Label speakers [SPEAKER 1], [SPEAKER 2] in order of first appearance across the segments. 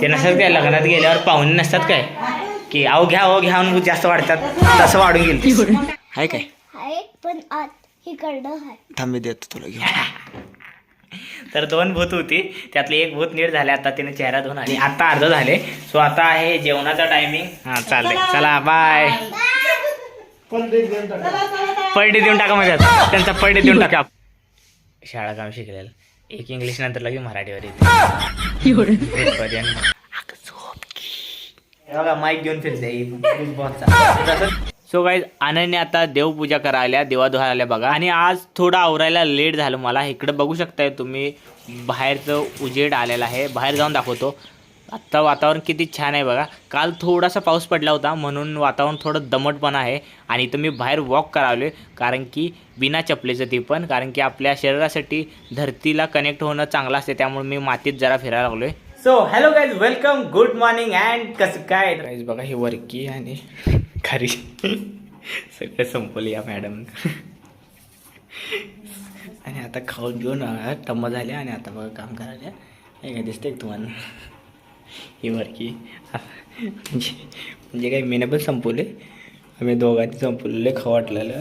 [SPEAKER 1] ते नसतात काय लग्नात गेल्यावर पाहुणे नसतात काय? की अहो घ्या हो घ्या जास्त वाढतात. तसं वाढून गेलं. हाय काय?
[SPEAKER 2] पण
[SPEAKER 1] थांबी देतो तुला घेऊन. तर दोन भूत होती. त्यातली एक भूत नीट झाले आता तिने चेहरा धुवून आली. आता अर्ध झाले. सो आता आहे जेवणाचा टायमिंग हा चालतंय. चला. बाय पडडे देऊन टाका. आता. त्यांचा पडडे देऊन टाका. शाळा काम शिकलेलं. एक इंग्लिश नंतर लगे मराठीवर येते. माईक घेऊन फिरते. सो गाईज आनंदने आता देवपूजा करायला देवा धुवायला बघा. आणि आज थोडं आवरायला लेट झालं मला. इकडे बघू शकताय तुम्ही बाहेरचं उजेड आलेला आहे. बाहेर जाऊन दाखवतो. आत्ता वातावरण किती छान आहे बघा. काल थोडासा पाऊस पडला होता म्हणून वातावरण थोडं दमटपण आहे आणि इथं मी बाहेर वॉक करावले. कारण की बिना चपलेचं ती पण कारण की आपल्या शरीरासाठी धरतीला कनेक्ट होणं चांगलं असते त्यामुळे मी मातीत जरा फिरायला लागलोय. So hello guys welcome good morning and कसं काय? गाईज बघा ही वरकी आणि खरी. सगळं संपवलं या मॅडम आणि आता खाऊन घेऊन टम्म झाले आणि आता बघा काम करायला. काय दिसतंय तुम्हाला? ही वरकी म्हणजे म्हणजे काय मीनं पण संपवले. आम्ही दोघांनी संपवलेले खाऊ वाटलेलं.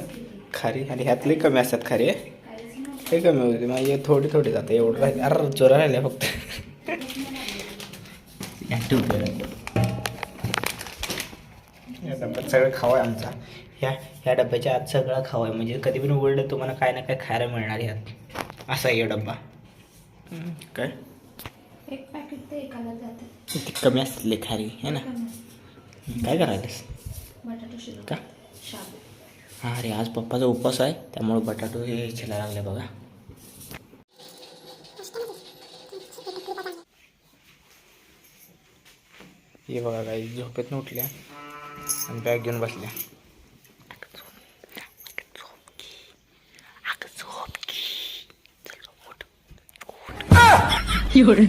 [SPEAKER 1] खारी आणि ह्यातले कमी असतात खारे ते कमी होते. म्हणजे माझे थोडे थोडे जाते. एवढं राहिले. अरे जोरा राहिले फक्त. या डब्यात सगळं खावा आहे आमचा. ह्या ह्या डब्याच्या आत सगळा खावा आहे. म्हणजे कधी पण उघडलं तुम्हाला काय ना काय खायला मिळणार ह्यात असा आहे डब्बा. काय?
[SPEAKER 2] एक पॅकेट ते एकाला जाते.
[SPEAKER 1] किती कमी असले खारी है ना? काय करायलास?
[SPEAKER 2] बटाटा शिजव
[SPEAKER 1] का?
[SPEAKER 2] शाबू.
[SPEAKER 1] हा अरे आज पप्पाचा उपवास आहे त्यामुळे बटाटो हे चिला लागले बघा. हे बघा काही झोपेत उठल्या आणि बॅग घेऊन बसल्या. तर चल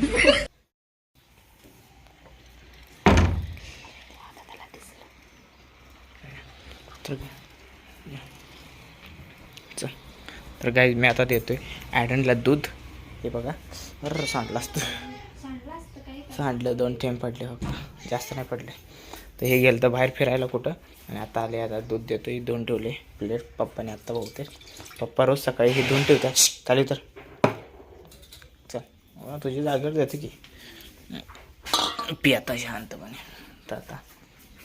[SPEAKER 1] तर गाई मी आता देतोय ॲडनला दूध. हे बघा. बरं सांडलं असतं.
[SPEAKER 2] सांडलं
[SPEAKER 1] दोन थेंब पडले फक्त. जास्त नाही पडले. तर हे गेलं तर बाहेर फिरायला कुठं? आणि आता आले आता दूध देतोय. दोन ठेवले. प्लेट पप्पाने आत्ता बहुतेक पप्पा रोज सकाळी हे दोन ठेवतात. चालेल तर तुझी जागेवर देते की. पी आता शांतपणे. तर आता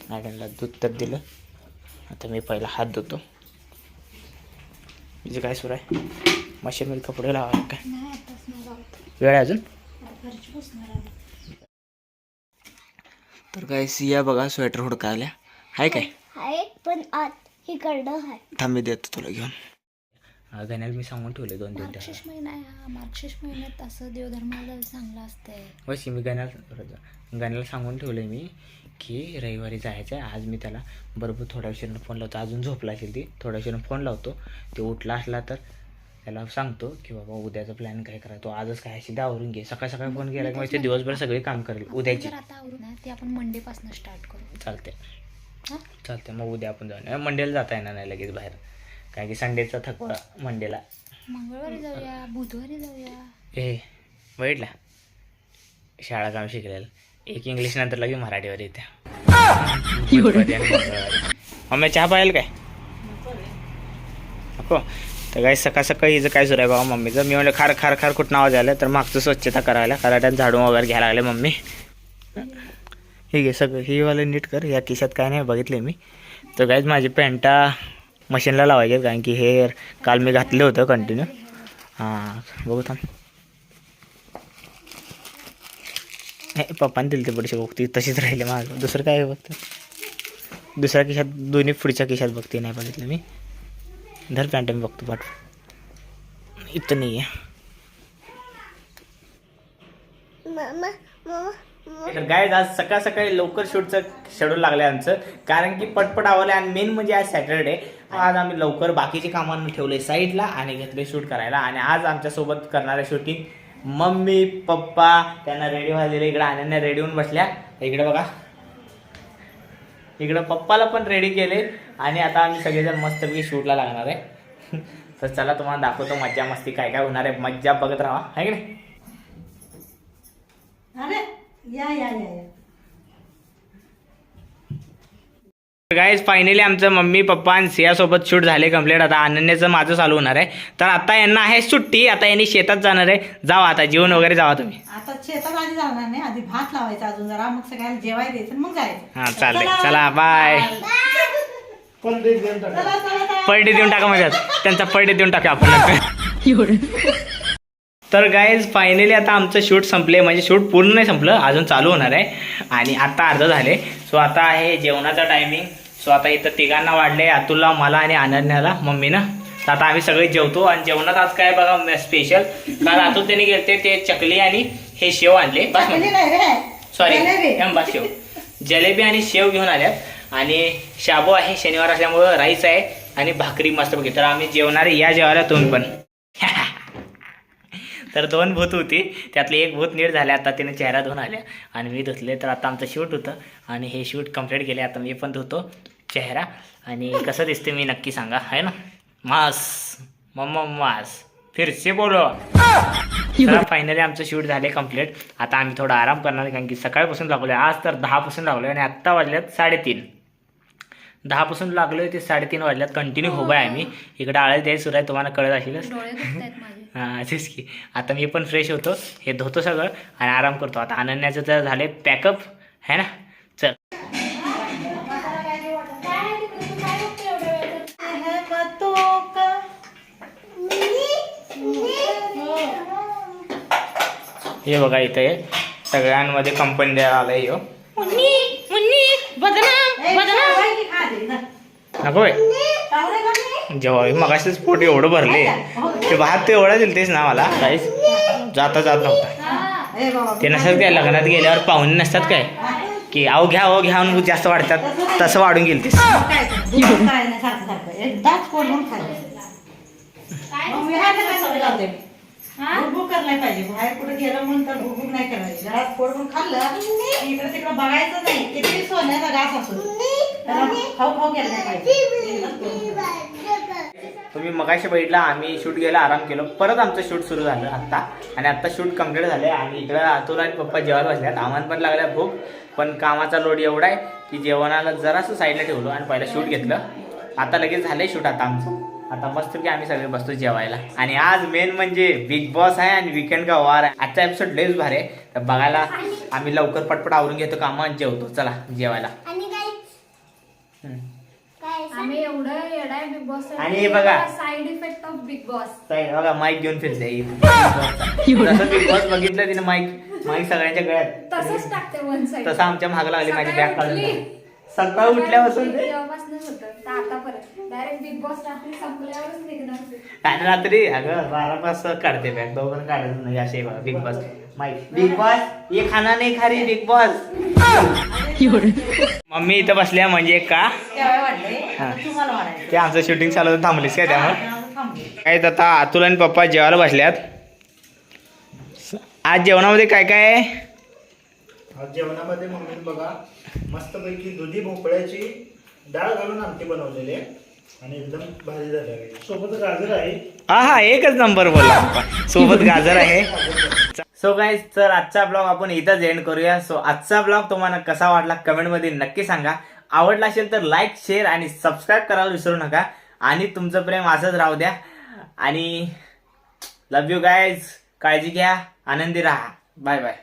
[SPEAKER 1] मॅडमला दूध तर दिलं. आता मी पहिला हात धुतो. म्हणजे काय सुरू आहे? मशीनमध्ये कपडे लावा काय? वेळ आहे अजून? तर काय सिया बघा स्वेटर हुडकायला. आहे काय?
[SPEAKER 2] पण आत इकडं आहे
[SPEAKER 1] थांब देतो तुला घेऊन. गण्याला मी सांगून ठेवले दोन तीन
[SPEAKER 2] मार्गशीर्ष महिना आहे हा मार्गशीर्ष महिन्यात असं देवधर्माला चांगलं असतंय
[SPEAKER 1] वशी मी गण्याला गण्याला सांगून ठेवलं मी की रविवारी जायचं आहे. आज मी त्याला बरोबर थोड्या उशिरानं फोन लावतो. अजून झोपला असेल ती थोड्या उशिरानं फोन लावतो. ते उठला असला तर त्याला सांगतो की बाबा उद्याचं प्लॅन काय करायचं? तो आजच काय असेल ते आवरून घे. सकाळ सकाळी फोन केला की मग ते दिवसभर सगळे काम करेल. उद्याची.
[SPEAKER 2] जर आता आवरून ना ते आपण मंडे पासून स्टार्ट करू.
[SPEAKER 1] चालते
[SPEAKER 2] हा?
[SPEAKER 1] चालते मग उद्या आपण जाऊन मंडेला जाता येणार नाही लगेच बाहेर. कारण की संडेचा थकवा मंडेला.
[SPEAKER 2] मंगळवारी जाऊया बुधवारी जाऊया.
[SPEAKER 1] ए बैठला शाळा काम शिकलेलं. एक इंग्लिश नंतर लगे मराठीवर येते. मम्मी चहा पाहिलं काय? नको. तर काय सकाळ सकाळी हिचं काय सुरू आहे बाबा मम्मीचं. मी म्हणलं खार खार खार कुठं आवाज आलं तर मागचं स्वच्छता करायला. कराट्यात झाडून वगैरे घ्यायला लागले मम्मी. हे घे सगळं. ही वालं नीट कर. या खिशात काय नाही बघितले मी. तर काहीच माझी पॅन्टा मशीनला लावायचे कारण की हे काल मी घातलं होतं कंटिन्यू हां बघू थांब. हे पप्पाने दिली ते बडीशी बघ ती तशीच राहिली माझं. दुसरं काय आहे बघतं? दुसऱ्या खिशात दोन्ही पुढच्या खिशात बघते नाही बघितलं मी. धर पॅन्ट मी बघतो पाठ इथं नाही आहे तर काय आज सकाळ सकाळी लवकर शूटचं शेड्यूल लागलं आहे आमचं. कारण की पटपट आवडलं आणि मेन म्हणजे आज सॅटरडे आज आम्ही लवकर बाकीचे कामांना ठेवले साईडला आणि घेतले शूट करायला. आणि आज आमच्यासोबत करणारे शूटिंग मम्मी पप्पा त्यांना रेडी व्हायला इकडे अनन्या रेडी होऊन बसल्या. इकडे बघा. इकडं पप्पाला पण रेडी केले. आणि आता आम्ही सगळेजण मस्तपैकी शूटला लागणार आहे. तर चला तुम्हाला दाखवतो मज्जा मस्ती काय काय होणार आहे. मज्जा बघत राहा. आहे की नाही?
[SPEAKER 3] अरे या या या.
[SPEAKER 1] गाईज फायनली आमचं मम्मी पप्पा आणि सियासोबत शूट झाले कंप्लीट आता अनन्याचं माझं चालू होणार आहे. तर आता यांना आहे सुट्टी. आता यांनी शेतात जाणार आहे. जावा आता जेवण वगैरे जावा तुम्ही.
[SPEAKER 3] आता शेतात आधी जाणार नाही. आधी भात लावायचा अजून जरा. मग सगळ्याला जेवाय द्यायचं मग जायचं.
[SPEAKER 1] हा चालतंय चला. बाय
[SPEAKER 3] चला चला चला.
[SPEAKER 1] पर्डे देऊन टाका माझ्यात त्यांचा पर्डे देऊन टाका आपण. तर गाईज फायनली आता आमचं शूट संपले म्हणजे शूट पूर्ण नाही संपलं अजून चालू होणार आहे. आणि आता अर्ध झाले सो आता आहे जेवणाचा टायमिंग सो आता इथं तिघांना वाढले अतुलला मला आणि अनन्याला मम्मीनं. तर आता आम्ही सगळे जेवतो. आणि जेवणात आज काय बघा स्पेशल काल अतुल त्यांनी गेलते ते चकली आणि हे शेव आणले. सॉरी. एंबा शेव. जलेबी आणि शेव घेऊन आल्यात. आणि शाबू आहे शनिवार असल्यामुळं राईस आहे आणि भाकरी मस्त बघी तर आम्ही जेवणारे या जेवायला तुम्ही पण. तर दोन भूत होती. त्यातली एक भूत नीट झाले आता तिने चेहरा धुवून आल्या आणि मी धुतले तर आता आमचं शूट होतं. आणि हे शूट कंप्लीट केले आता मी पण धुतो चेहरा. आणि कसं दिसते मी नक्की सांगा है ना? मास मम्मा मास. फिरसे बोलो फायनली आमचं शूट झाले कंप्लीट आता आम्ही थोडा आराम करणार आहे, कारण की सकाळपासून लागलोय. आज तर दहापासून लागलोय आणि आत्ता वाजल्यात साडेतीन. दहापासून लागलोय ते साडेतीन वाजल्यात. कंटिन्यू उभा आहे आम्ही. इकडे आळस द्यायला सुरू आहे तुम्हाला कळत असेलच. हां तेच की आता मी पण फ्रेश होतो हे धुतो सगळं आणि आराम करतो आता अनन्याचं तर झाले पॅकअप है ना चल
[SPEAKER 3] है
[SPEAKER 1] हे बघा इथे सगळ्यांमध्ये कंपनी द्यायला आलंय
[SPEAKER 3] ना.
[SPEAKER 1] नको? जेव्हा मगाशीच पोट एवढं भरले ते भात ते एवढा दिलतेच ना मला. काहीच जाता जात नव्हता. ते नसतात काय? लग्नात गेल्यावर पाहुणे नसतात काय? की अहो घ्या अहो घ्या म्हणून जास्त वाढतात तसं वाढून
[SPEAKER 3] गेलं तिकडे बघायचं नाही. किती सोन्याचा घास असो त्याला खाऊ खाऊ केलं नाही पाहिजे एकदाच पोट भरून खायचं.
[SPEAKER 1] तुम्ही मगाशी बघितला आम्ही शूट घ्यायला आराम केलो. परत आमचं शूट सुरू झालं आत्ता. आणि आत्ता शूट कंप्लीट झाले आणि इकडं अतुल आणि पप्पा जेवायला बसल्यात. आम्हाला पण लागल्या भूक पण कामाचा लोड एवढा आहे की जेवणाला जरासं साईडला ठेवलो आणि पहिलं शूट घेतलं. आता लगेच झालंय शूट आता आमचं. आता मस्त की आम्ही सगळे बसतो जेवायला. आणि आज मेन म्हणजे बिग बॉस आहे आणि विकेंड का वार आहे. आजचा एपिसोड लयच भारी आहे. तर बघायला आम्ही लवकर पटपट आवरून घेतो कामं आणि जेवतो. चला जेवायला.
[SPEAKER 2] आम्ही एवढं येडाय बिग बॉस
[SPEAKER 1] आणि हे बघा.
[SPEAKER 2] Side effect of Big Boss
[SPEAKER 1] ताई, बघा माईक घेऊन फिरते. बिग बॉस बघितलं तिने माईक माईक सगळ्यांच्या गळ्यात.
[SPEAKER 2] तसंच टाकते वन
[SPEAKER 1] तसं आमच्या महाग लागली माझी बॅग काढून. सकाळ उठल्यापासून ते
[SPEAKER 2] तेव्हापासूनच होतं. तर आतापर्यंत डायरेक्ट बिग बॉस रात्री संपल्यावरच निघणार ते.
[SPEAKER 1] आणि रात्री अगं बारा काढते बॅग दोघं काढत नाही असे बघा Big Boss mic Big Boss ये खाना नाही खा रे बिग बॉस मम्मी इथं बसल्या म्हणजे का? ते आमचं शूटिंग चालू होतं थांबलीस काय त्यामुळे. काय आता अतुल आणि पप्पा जेवायला बसल्यात. आज जेवणामध्ये काय काय आहे?
[SPEAKER 4] आज जेवणामध्ये मम्मीने बघा मस्तपैकी दुधी भोपळ्याची डाळ घालून आमटी बनवलेली आहे आणि एकदम भारी झाली आहे. सोबत गाजर आहे.
[SPEAKER 1] हा हा एकच नंबर बोला. सोबत गाजर आहे. सो गाईज तर आजचा ब्लॉग आपण इथंच एंड करूया. सो आजचा ब्लॉग तुम्हाला कसा वाटला कमेंटमध्ये नक्की सांगा. आवडला असेल तर लाईक शेअर आणि सबस्क्राईब करायला विसरू नका. आणि तुमचं प्रेम असंच राहू द्या. आणि लव यू गाईज काळजी घ्या. आनंदी राहा. Bye bye